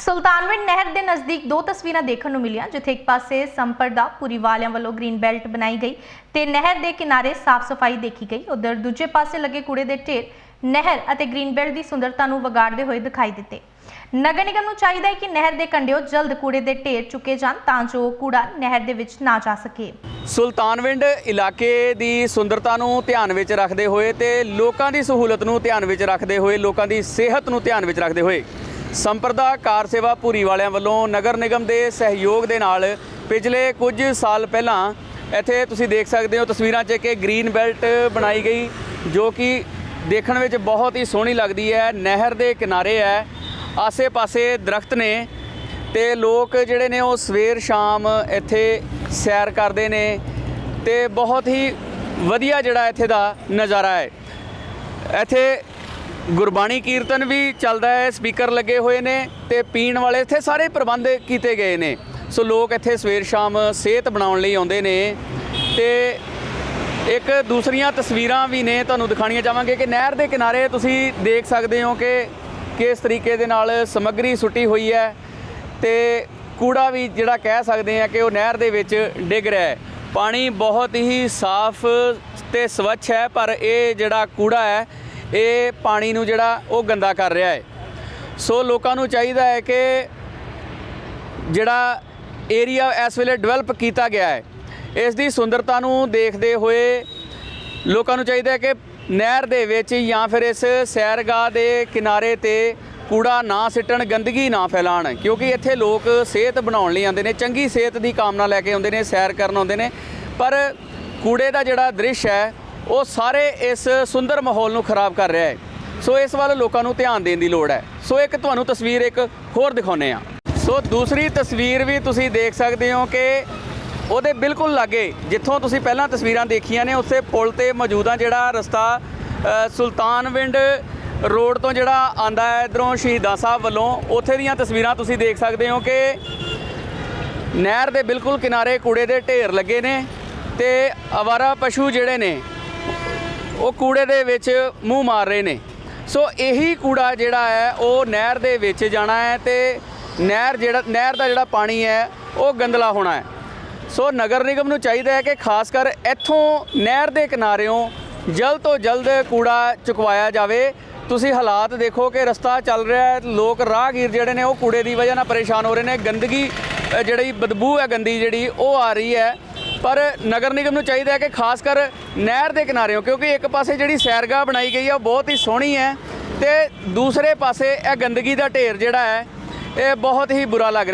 ਸੁਲਤਾਨਵਿੰਡ ਨਹਿਰ ਦੇ ਨਜ਼ਦੀਕ ਦੋ ਤਸਵੀਰਾਂ ਦੇਖਣ ਨੂੰ ਮਿਲੀਆਂ, ਜਿੱਥੇ ਇੱਕ ਪਾਸੇ ਸੰਪਰਦਾ ਪੁਰੀ ਵਾਲਿਆਂ ਵੱਲੋਂ ਗ੍ਰੀਨ ਬੈਲਟ ਬਣਾਈ ਗਈ ਤੇ ਨਹਿਰ ਦੇ ਕਿਨਾਰੇ ਸਾਫ਼ ਸਫ਼ਾਈ ਦੇਖੀ ਗਈ। ਉਧਰ ਦੂਜੇ ਪਾਸੇ ਲੱਗੇ ਕੂੜੇ ਦੇ ਢੇਰ ਨਹਿਰ ਅਤੇ ਗ੍ਰੀਨ ਬੈਲਟ ਦੀ ਸੁੰਦਰਤਾ ਨੂੰ ਵਿਗਾੜਦੇ ਹੋਏ ਦਿਖਾਈ ਦਿੱਤੇ। ਨਗਰ ਨਿਗਮ ਨੂੰ ਚਾਹੀਦਾ ਹੈ ਕਿ ਨਹਿਰ ਦੇ ਕੰਢਿਓ ਜਲਦ ਕੂੜੇ ਦੇ ਢੇਰ ਚੁੱਕੇ ਜਾਣ ਤਾਂ ਜੋ ਕੂੜਾ ਨਹਿਰ ਦੇ ਵਿੱਚ ਨਾ ਜਾ ਸਕੇ। ਸੁਲਤਾਨਵਿੰਡ ਇਲਾਕੇ ਦੀ ਸੁੰਦਰਤਾ ਨੂੰ ਧਿਆਨ ਵਿੱਚ ਰੱਖਦੇ ਹੋਏ ਤੇ ਲੋਕਾਂ ਦੀ ਸਹੂਲਤ ਨੂੰ ਧਿਆਨ ਵਿੱਚ ਰੱਖਦੇ ਹੋਏ, ਲੋਕਾਂ ਦੀ ਸਿਹਤ ਨੂੰ ਧਿਆਨ ਵਿੱਚ ਰੱਖਦੇ ਹੋਏ ਸੰਪਰਦਾ ਕਾਰ ਸੇਵਾ ਭੂਰੀ ਵਾਲਿਆਂ ਵੱਲੋਂ ਨਗਰ ਨਿਗਮ ਦੇ ਸਹਿਯੋਗ ਦੇ ਨਾਲ ਪਿਛਲੇ ਕੁਝ ਸਾਲ ਪਹਿਲਾਂ ਇੱਥੇ ਤੁਸੀਂ ਦੇਖ ਸਕਦੇ ਹੋ ਤਸਵੀਰਾਂ 'ਚ ਕਿ ਗ੍ਰੀਨ ਬੈਲਟ ਬਣਾਈ ਗਈ, ਜੋ ਕਿ ਦੇਖਣ ਵਿੱਚ ਬਹੁਤ ਹੀ ਸੋਹਣੀ ਲੱਗਦੀ ਹੈ। ਨਹਿਰ ਦੇ ਕਿਨਾਰੇ ਹੈ। ਆਸੇ-ਪਾਸੇ ਦਰਖਤ ਨੇ ਤੇ ਲੋਕ ਜਿਹੜੇ ਨੇ ਉਹ ਸਵੇਰ ਸ਼ਾਮ ਇੱਥੇ ਸੈਰ ਕਰਦੇ ਨੇ ਤੇ ਬਹੁਤ ਹੀ ਵਧੀਆ ਜਿਹੜਾ ਇੱਥੇ ਦਾ ਨਜ਼ਾਰਾ ਹੈ। ਇੱਥੇ ਗੁਰਬਾਣੀ ਕੀਰਤਨ ਵੀ ਚੱਲਦਾ ਹੈ, ਸਪੀਕਰ ਲੱਗੇ ਹੋਏ ਨੇ ਤੇ ਪੀਣ ਵਾਲੇ ਇੱਥੇ ਸਾਰੇ ਪ੍ਰਬੰਧ ਕੀਤੇ ਗਏ ਨੇ। ਸੋ ਲੋਕ ਇੱਥੇ ਸਵੇਰ ਸ਼ਾਮ ਸਿਹਤ ਬਣਾਉਣ ਲਈ ਆਉਂਦੇ ਨੇ ਤੇ ਇੱਕ ਦੂਸਰੀਆਂ ਤਸਵੀਰਾਂ ਵੀ ਨੇ, ਤੁਹਾਨੂੰ ਦਿਖਾਣੀਆਂ ਚਾਹਾਂਗੇ ਕਿ ਨਹਿਰ ਦੇ ਕਿਨਾਰੇ ਤੁਸੀਂ ਦੇਖ ਸਕਦੇ ਹੋ ਕਿ ਕਿਸ ਤਰੀਕੇ ਦੇ ਨਾਲ ਸਮੱਗਰੀ ਸੁੱਟੀ ਹੋਈ ਹੈ ਤੇ ਕੂੜਾ ਵੀ ਜਿਹੜਾ ਕਹਿ ਸਕਦੇ ਆ ਕਿ ਉਹ ਨਹਿਰ ਦੇ ਵਿੱਚ ਡਿੱਗ ਰਿਹਾ ਹੈ। ਪਾਣੀ ਬਹੁਤ ਹੀ ਸਾਫ਼ ਤੇ ਸਵੱਛ ਹੈ, ਪਰ ਇਹ ਜਿਹੜਾ ਕੂੜਾ ਹੈ ਇਹ ਪਾਣੀ ਨੂੰ ਜਿਹੜਾ ਉਹ ਗੰਦਾ ਕਰ ਰਿਹਾ ਹੈ। ਸੋ ਲੋਕਾਂ ਨੂੰ ਚਾਹੀਦਾ ਹੈ ਕਿ ਜਿਹੜਾ ਏਰੀਆ ਇਸ ਵੇਲੇ ਡਿਵੈਲਪ ਕੀਤਾ ਗਿਆ ਹੈ। ਇਸ ਦੀ ਸੁੰਦਰਤਾ ਨੂੰ ਦੇਖਦੇ ਹੋਏ ਲੋਕਾਂ ਨੂੰ ਚਾਹੀਦਾ ਹੈ ਕਿ ਨਹਿਰ ਦੇ ਵਿੱਚ ਜਾਂ ਫਿਰ ਇਸ ਸੈਰਗਾਹ ਦੇ ਕਿਨਾਰੇ ਤੇ ਕੂੜਾ ਨਾ ਸਿੱਟਣ, ਗੰਦਗੀ ਨਾ ਫੈਲਾਣ ਕਿਉਂਕਿ ਇੱਥੇ ਲੋਕ ਸਿਹਤ ਬਣਾਉਣ ਲਈ ਆਉਂਦੇ ਨੇ, ਚੰਗੀ ਸਿਹਤ ਦੀ ਕਾਮਨਾ ਲੈ ਕੇ ਆਉਂਦੇ ਨੇ, ਸੈਰ ਕਰਨ ਆਉਂਦੇ ਨੇ। ਪਰ ਕੂੜੇ ਦਾ ਜਿਹੜਾ ਦ੍ਰਿਸ਼ ਹੈ ਉਹ ਸਾਰੇ ਇਸ ਸੁੰਦਰ ਮਾਹੌਲ ਨੂੰ ਖਰਾਬ ਕਰ ਰਿਹਾ ਹੈ। ਸੋ ਇਸ ਵੱਲ ਲੋਕਾਂ ਨੂੰ ਧਿਆਨ ਦੇਣ ਦੀ ਲੋੜ ਹੈ। ਸੋ ਇੱਕ ਤੁਹਾਨੂੰ ਤਸਵੀਰ ਇੱਕ ਹੋਰ ਦਿਖਾਉਂਦੇ ਆ ਸੋ ਦੂਸਰੀ ਤਸਵੀਰ ਵੀ ਤੁਸੀਂ ਦੇਖ ਸਕਦੇ ਹੋ ਕਿ ਉਹਦੇ ਬਿਲਕੁਲ ਲਾਗੇ, ਜਿੱਥੋਂ ਤੁਸੀਂ ਪਹਿਲਾਂ ਤਸਵੀਰਾਂ ਦੇਖੀਆਂ ਨੇ ਉਸੇ ਪੁਲ ਤੇ ਮੌਜੂਦਾ ਜਿਹੜਾ ਰਸਤਾ ਸੁਲਤਾਨਵਿੰਡ ਰੋਡ ਤੋਂ ਜਿਹੜਾ ਆਂਦਾ ਹੈ ਇਧਰੋਂ ਸ਼ਹੀਦਾਂ ਸਾਹਿਬ ਵੱਲੋਂ। ਉੱਥੇ ਦੀਆਂ ਤਸਵੀਰਾਂ ਤੁਸੀਂ ਦੇਖ ਸਕਦੇ ਹੋ ਕਿ ਨਹਿਰ ਦੇ ਬਿਲਕੁਲ ਕਿਨਾਰੇ ਕੂੜੇ ਦੇ ਢੇਰ ਲੱਗੇ ਨੇ ਤੇ ਅਵਾਰਾ ਪਸ਼ੂ ਜਿਹੜੇ ਨੇ ਉਹ ਕੂੜੇ ਦੇ ਵਿੱਚ ਮੂੰਹ ਮਾਰ ਰਹੇ ਨੇ। ਸੋ ਇਹੀ ਕੂੜਾ ਜਿਹੜਾ ਹੈ, ਉਹ ਨਹਿਰ ਦੇ ਵਿੱਚ ਜਾਣਾ ਹੈ ਤੇ ਨਹਿਰ ਜਿਹੜਾ, ਨਹਿਰ ਦਾ ਜਿਹੜਾ ਪਾਣੀ ਹੈ, ਉਹ ਗੰਦਲਾ ਹੋਣਾ ਹੈ। ਸੋ ਨਗਰ ਨਿਗਮ ਨੂੰ ਚਾਹੀਦਾ ਹੈ ਕਿ ਖਾਸ ਕਰ ਇੱਥੋਂ ਨਹਿਰ ਦੇ ਕਿਨਾਰਿਓਂ ਜਲਦ ਤੋਂ ਜਲਦ ਕੂੜਾ ਚੁਕਵਾਇਆ ਜਾਵੇ। ਤੁਸੀਂ ਹਾਲਾਤ ਦੇਖੋ ਕਿ ਰਸਤਾ ਚੱਲ ਰਿਹਾ ਹੈ, ਲੋਕ ਰਾਹਗੀਰ ਜਿਹੜੇ ਨੇ, ਉਹ ਕੂੜੇ ਦੀ ਵਜ੍ਹਾ ਨਾਲ ਪਰੇਸ਼ਾਨ ਹੋ ਰਹੇ ਨੇ। ਗੰਦਗੀ ਜਿਹੜੀ ਬਦਬੂ ਹੈ, ਗੰਦੀ ਜਿਹੜੀ, ਉਹ ਆ ਰਹੀ ਹੈ। ਪਰ ਨਗਰ ਨਿਗਮ ਨੂੰ ਚਾਹੀਦਾ ਹੈ ਕਿ ਖਾਸ ਕਰ ਨਹਿਰ ਦੇ ਕਿਨਾਰਿਓਂ ਕਿਉਂਕਿ ਇੱਕ ਪਾਸੇ ਜਿਹੜੀ ਸੈਰਗਾਹ ਬਣਾਈ ਗਈ ਹੈ ਉਹ ਬਹੁਤ ਹੀ ਸੋਹਣੀ ਹੈ ਤੇ ਦੂਸਰੇ ਪਾਸੇ ਇਹ ਗੰਦਗੀ ਦਾ ਢੇਰ ਜਿਹੜਾ ਹੈ, ਇਹ ਬਹੁਤ ਹੀ ਬੁਰਾ ਲੱਗ ਰਿਹਾ।